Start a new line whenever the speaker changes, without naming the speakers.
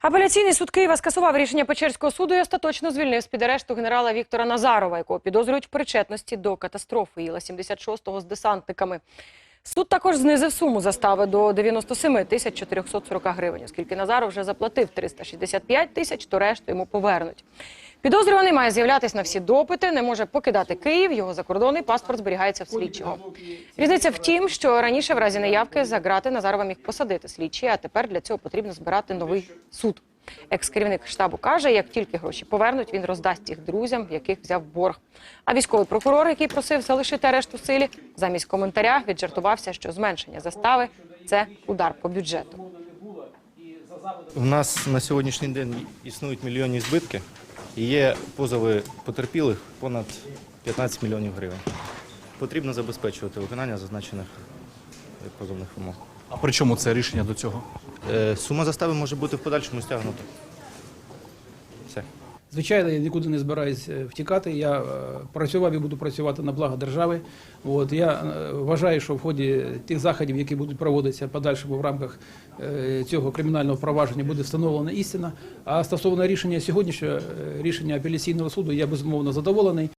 Апеляційний суд Києва скасував рішення Печерського суду і остаточно звільнив з-під арешту генерала Віктора Назарова, якого підозрюють в причетності до катастрофи Іла-76 з десантниками. Суд також знизив суму застави до 97 тисяч 440 гривень, оскільки Назаров вже заплатив 365 тисяч, то решту йому повернуть. Підозрюваний має з'являтися на всі допити, не може покидати Київ, його закордонний паспорт зберігається в слідчого. Різниця в тім, що раніше в разі неявки за грати Назарова міг посадити слідчий, а тепер для цього потрібно збирати новий суд. Екс-керівник штабу каже, як тільки гроші повернуть, він роздасть їх друзям, яких взяв борг. А військовий прокурор, який просив залишити арешт у силі, замість коментаря віджартувався, що зменшення застави це удар по бюджету.
У нас на сьогоднішній день існують мільйонні збитки є позови потерпілих понад 15 мільйонів гривень. Потрібно забезпечувати виконання зазначених позовних вимог.
А при чому це рішення до цього?
Е, Сума застави може бути в подальшому стягнута.
Звичайно, я нікуди не збираюсь е, втікати. Я е, працював і буду працювати на благо держави. От я е, вважаю, що в ході тих заходів, які будуть проводитися подальшому в рамках цього кримінального провадження, буде встановлена істина. А стосовно рішення сьогоднішнього рішення апеляційного суду, я безумовно задоволений.